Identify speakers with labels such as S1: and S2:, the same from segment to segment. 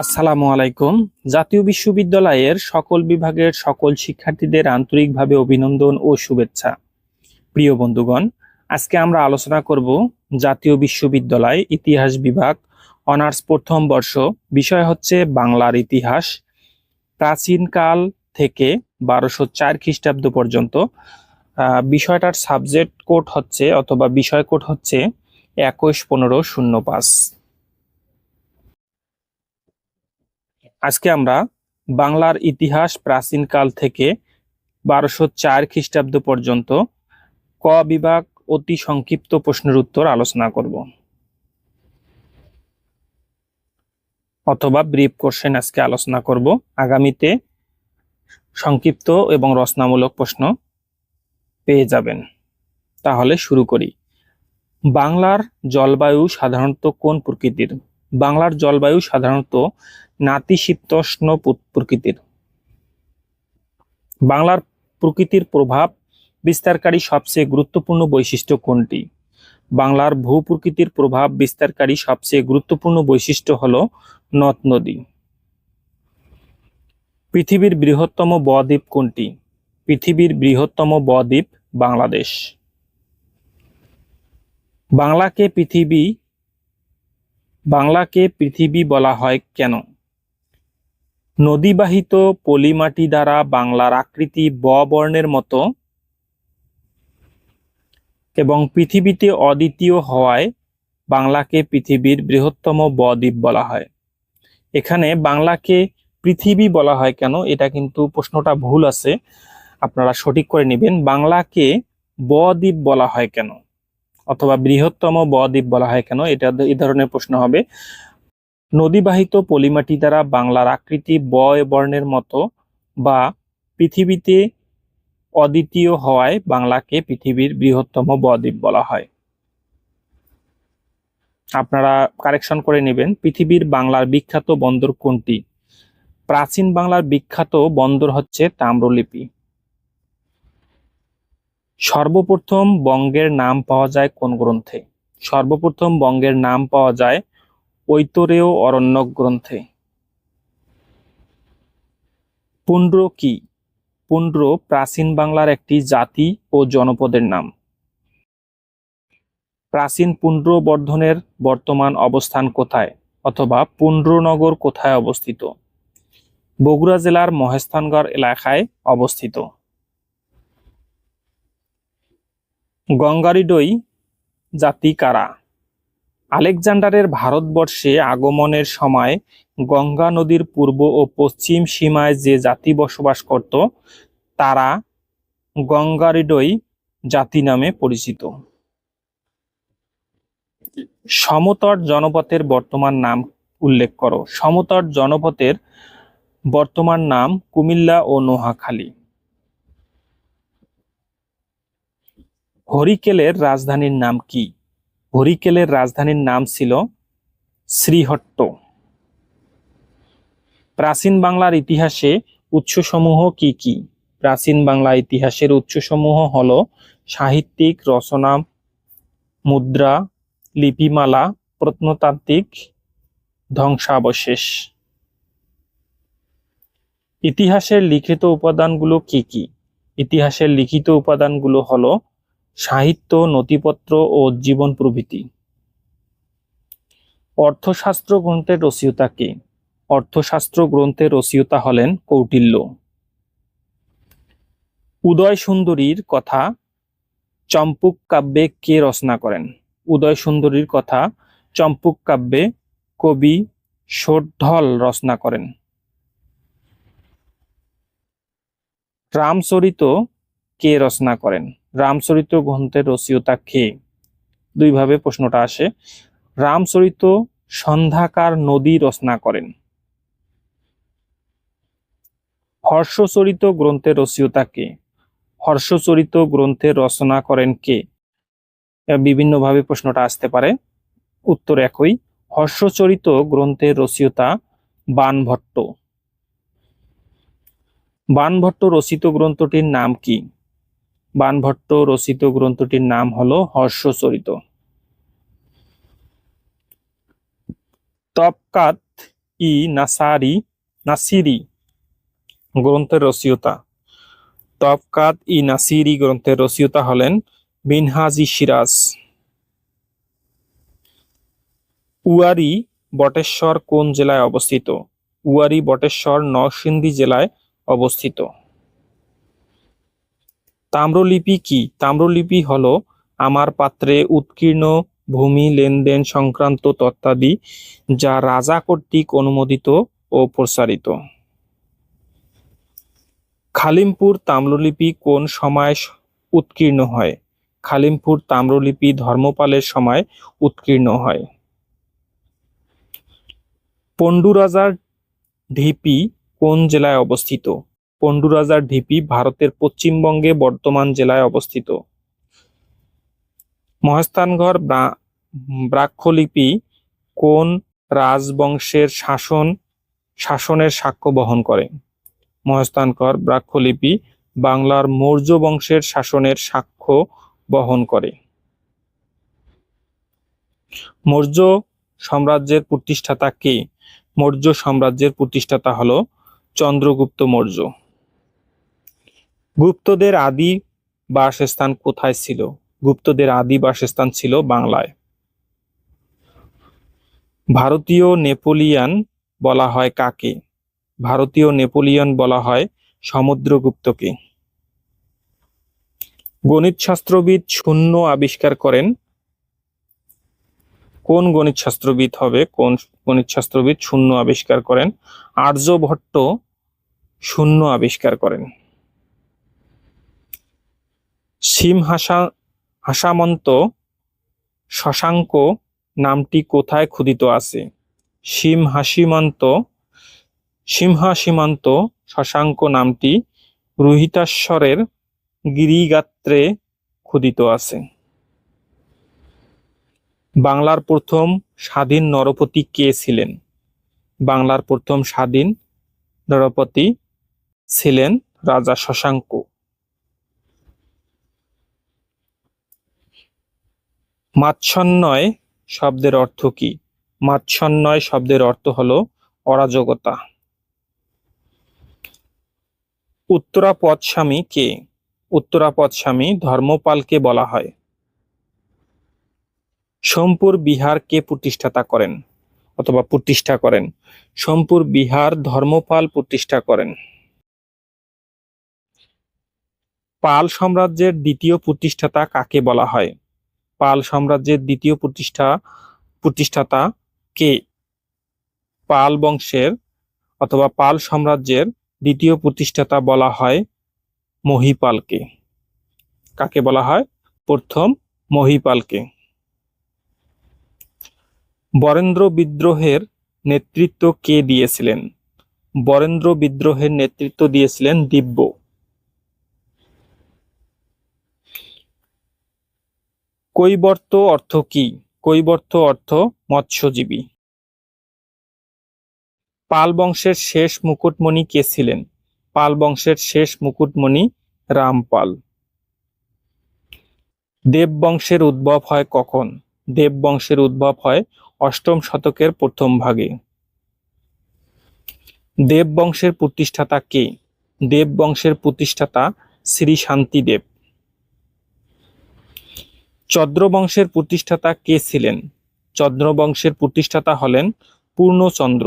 S1: আসসালামু আলাইকুম। জাতীয় বিশ্ববিদ্যালয়ের সকল বিভাগের সকল শিক্ষার্থীদের আন্তরিকভাবে অভিনন্দন ও শুভেচ্ছা। প্রিয় বন্ধুগণ, আজকে আমরা আলোচনা করব জাতীয় বিশ্ববিদ্যালয় ইতিহাস বিভাগ অনার্স প্রথম বর্ষ। বিষয় হচ্ছে বাংলার ইতিহাস। প্রাচীনকাল থেকে বারোশো চার খ্রিস্টাব্দ পর্যন্ত বিষয়টার সাবজেক্ট কোড হচ্ছে অথবা বিষয় কোড হচ্ছে একুশ পনেরো শূন্য পাঁচ। আজকে আমরা বাংলার ইতিহাস প্রাচীনকাল থেকে বারোশো চার খ্রিস্টাব্দ পর্যন্ত ক বিভাগ অতি সংক্ষিপ্ত প্রশ্নের উত্তর আলোচনা করব। অথবা ব্রিফ কোশ্চেন আজকে আলোচনা করব। আগামীতে সংক্ষিপ্ত এবং রচনামূলক প্রশ্ন পেয়ে যাবেন। তাহলে শুরু করি। বাংলার জলবায়ু সাধারণত কোন প্রকৃতির? বাংলার জলবায়ু সাধারণত নাতিশীতোষ্ণ প্রকৃতির। বাংলার প্রকৃতির প্রভাব বিস্তারকারী সবচেয়ে গুরুত্বপূর্ণ বৈশিষ্ট্য কোনটি? বাংলার ভূ প্রকৃতির প্রভাব বিস্তারকারী সবচেয়ে গুরুত্বপূর্ণ বৈশিষ্ট্য হল নদ নদী। পৃথিবীর বৃহত্তম বদ্বীপ কোনটি? পৃথিবীর বৃহত্তম বদ্বীপ বাংলাদেশ। বাংলাকে পৃথিবী বাংলাকে পৃথিবী বলা হয় কেন? নদীবাহিত পলিমাটি দ্বারা বাংলার আকৃতি ব বর্ণের মতো এবং পৃথিবীতে অদ্বিতীয় হওয়ায় বাংলাকে পৃথিবীর বৃহত্তম বদ্বীপ বলা হয়। এখানে বাংলাকে পৃথিবী বলা হয় কেন? এটা কিন্তু প্রশ্নটা ভুল আছে। আপনারা সঠিক করে নেবেন। বাংলাকে বদ্বীপ বলা হয় কেন? অথবা বৃহত্তম বদ্বীপ বলা হয় কেন? এটা এই ধরনের প্রশ্ন হবে। নদীবাহিত পলিমাটি দ্বারা বাংলার আকৃতি বয় বর্ণের মতো বা পৃথিবীতে অদ্বিতীয় হওয়ায় বাংলাকে পৃথিবীর বৃহত্তম বদ্বীপ বলা হয়। আপনারা কারেকশন করে নেবেন। পৃথিবীর বাংলার বিখ্যাত বন্দর কোনটি? প্রাচীন বাংলার বিখ্যাত বন্দর হচ্ছে তাম্রলিপি। সর্বপ্রথম বঙ্গের নাম পাওয়া যায় কোন গ্রন্থে? সর্বপ্রথম বঙ্গের নাম পাওয়া যায় ঐতরেয় অরণ্যক গ্রন্থে। পুন্ড্র কি? পুন্ড্র প্রাচীন বাংলার একটি জাতি ও জনপদের নাম। প্রাচীন পুন্ড্র বর্ধনের বর্তমান অবস্থান কোথায় অথবা পুন্ড্রনগর কোথায় অবস্থিত? বগুড়া জেলার মহেস্থানগড় এলাকায় অবস্থিত। গঙ্গারিডই জাতি কারা? আলেকজান্ডারের ভারতবর্ষে আগমনের সময় গঙ্গা নদীর পূর্ব ও পশ্চিম সীমায় যে জাতি বসবাস করত, তারা গঙ্গারিডই জাতি নামে পরিচিত। সমতট জনপথের বর্তমান নাম উল্লেখ করো। সমতট জনপথের বর্তমান নাম কুমিল্লা ও নোহাখালী। হরিকেলের রাজধানীর নাম কি? হরিকেলের রাজধানীর নাম ছিল শ্রীহট্ট। প্রাচীন বাংলার ইতিহাসে উৎসসমূহ কি কি? প্রাচীন বাংলা ইতিহাসের উৎসসমূহ হল সাহিত্যিক, রচনা, মুদ্রা, লিপিমালা, প্রত্নতাত্ত্বিক, ধ্বংসাবশেষ। ইতিহাসের লিখিত উপাদানগুলো কি কি? ইতিহাসের লিখিত উপাদানগুলো হলো সাহিত্য, নথিপত্র ও জীবন প্রভৃতি। অর্থশাস্ত্র গ্রন্থের রচয়িতা কে? অর্থশাস্ত্র গ্রন্থের রচয়িতা হলেন কৌটিল্য। উদয় সুন্দরীর কথা চম্পুক কাব্যে কে রচনা করেন? উদয় সুন্দরীর কথা চম্পুক কাব্যে কবি ষোড্ঢল রচনা করেন। রামচরিত কে রচনা করেন? রামচরিত গ্রন্থের রচয়িতা কে দুইভাবে প্রশ্নটা আসে। রামচরিত সন্ধ্যাকার নদী রচনা করেন। হর্ষচরিত গ্রন্থের রচয়িতা কে হর্ষচরিত গ্রন্থের রচনা করেন কে? বিভিন্নভাবে প্রশ্নটা আসতে পারে। উত্তর একই। হর্ষচরিত গ্রন্থের রচয়িতা বানভট্ট। বানভট্ট রচিত গ্রন্থটির নাম কি? বানভট্ট রচিত গ্রন্থটির নাম হলো হর্ষচরিত। তপকাত ই নাসারি, নাসিরি গ্রন্থের রচয়িতা। তবকাত ই নাসিরি গ্রন্থের রচয়িতা হলেন মিনহাজি সিরাজ। উয়ারি বটেশ্বর কোন জেলায় অবস্থিত? উয়ারি বটেশ্বর নরসিংদী জেলায় অবস্থিত। তাম্রলিপি কি? তাম্রলিপি হলো আমার পাত্রে উৎকীর্ণ ভূমি, লেনদেন সংক্রান্ত তত্ত্বাদি, যা রাজা কর্তৃক অনুমোদিত ও প্রসারিত। খালিমপুর তাম্রলিপি কোন সময় উৎকীর্ণ হয়? খালিমপুর তাম্রলিপি ধর্মপালের সময় উৎকীর্ণ হয়। পন্ডুরাজার ঢিপি কোন জেলায় অবস্থিত? পন্ডুরাজার ঢিপি ভারতের পশ্চিমবঙ্গে বর্তমান জেলায় অবস্থিত। মহাস্থানগড় ব্রা- ব্রাক্ষলিপি কোন রাজবংশের শাসন, শাসনের সাক্ষ্য বহন করে? মহাস্থানকর ব্রাক্ষলিপি বাংলার মৌর্য বংশের শাসনের সাক্ষ্য বহন করে। মৌর্য সাম্রাজ্যের প্রতিষ্ঠাতা কে? মৌর্য সাম্রাজ্যের প্রতিষ্ঠাতা হলো চন্দ্রগুপ্ত মৌর্য। গুপ্তদের আদি বাসস্থান কোথায় ছিল? গুপ্তদের আদি বাসস্থান ছিল বাংলায়। ভারতীয় নেপোলিয়ান বলা হয় কাকে? ভারতীয় নেপোলিয়ন বলা হয় সমুদ্রগুপ্তকে। গণিতশাস্ত্রবিদ শূন্য আবিষ্কার করেন। কোন গণিতশাস্ত্রবিদ হবে? কোন গণিতশাস্ত্রবিদ শূন্য আবিষ্কার করেন? আর্যভট্ট শূন্য আবিষ্কার করেন। সিম হাসা, হাসামন্ত শশাঙ্ক নামটি কোথায় খোদিত আছে? সিম হাসিমান্ত সিংহা সীমান্ত শশাঙ্ক নামটি রোহিতাশ্বরের গিরিগাত্রে খোদিত আছে। বাংলার প্রথম স্বাধীন নরপতি কে ছিলেন? বাংলার প্রথম স্বাধীন নরপতি ছিলেন রাজা শশাঙ্ক। মাচ্ছন্নয় শব্দের অর্থ কি? মাচ্ছন্নয় শব্দের অর্থ হলো অরাজকতা। উত্তরাপদ স্বামী কে? উত্তরাপদ স্বামী ধর্মপালকে বলা হয়। সোমপুর বিহার কে প্রতিষ্ঠাতা করেন? অথবা প্রতিষ্ঠা করেন? সোমপুর বিহার ধর্মপাল প্রতিষ্ঠা করেন। পাল সাম্রাজ্যের দ্বিতীয় প্রতিষ্ঠাতা কাকে বলা হয়? পাল সাম্রাজ্যের দ্বিতীয় প্রতিষ্ঠা, প্রতিষ্ঠাতা কে? পাল বংশের অথবা পাল সাম্রাজ্যের দ্বিতীয় প্রতিষ্ঠাতা বলা হয় মহিপালকে। কাকে বলা হয়? প্রথম মহিপালকে। বরেন্দ্র বিদ্রোহের নেতৃত্ব কে দিয়েছিলেন? বরেন্দ্র বিদ্রোহের নেতৃত্ব দিয়েছিলেন দিব্য। কৈবর্ত অর্থ কি? কৈবর্ত অর্থ মৎস্যজীবী। পাল বংশের শেষ মুকুটমণি কে ছিলেন? পাল বংশের শেষ মুকুটমণি রামপাল। দেব বংশের উদ্ভব হয় কখন? দেব বংশের উদ্ভব হয় অষ্টম শতকের প্রথম ভাগে। দেব বংশের প্রতিষ্ঠাতা কে? দেব বংশের প্রতিষ্ঠাতা শ্রী শান্তিদেব। চন্দ্র বংশের প্রতিষ্ঠাতা কে ছিলেন? চন্দ্র বংশের প্রতিষ্ঠাতা হলেন পূর্ণচন্দ্র।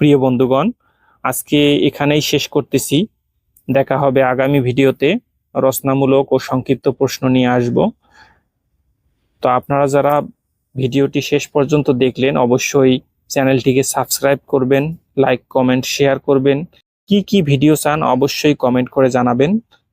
S1: প্রিয় বন্ধুগণ, আজকে এখানেই শেষ করতেছি। দেখা হবে আগামী ভিডিওতে। রচনামূলক ও সংক্ষিপ্ত প্রশ্ন নিয়ে আসব। তো আপনারা যারা ভিডিওটি শেষ পর্যন্ত দেখলেন, অবশ্যই চ্যানেলটিকে সাবস্ক্রাইব করবেন, লাইক, কমেন্ট, শেয়ার করবেন। কি কি ভিডিও চান অবশ্যই কমেন্ট করে জানাবেন।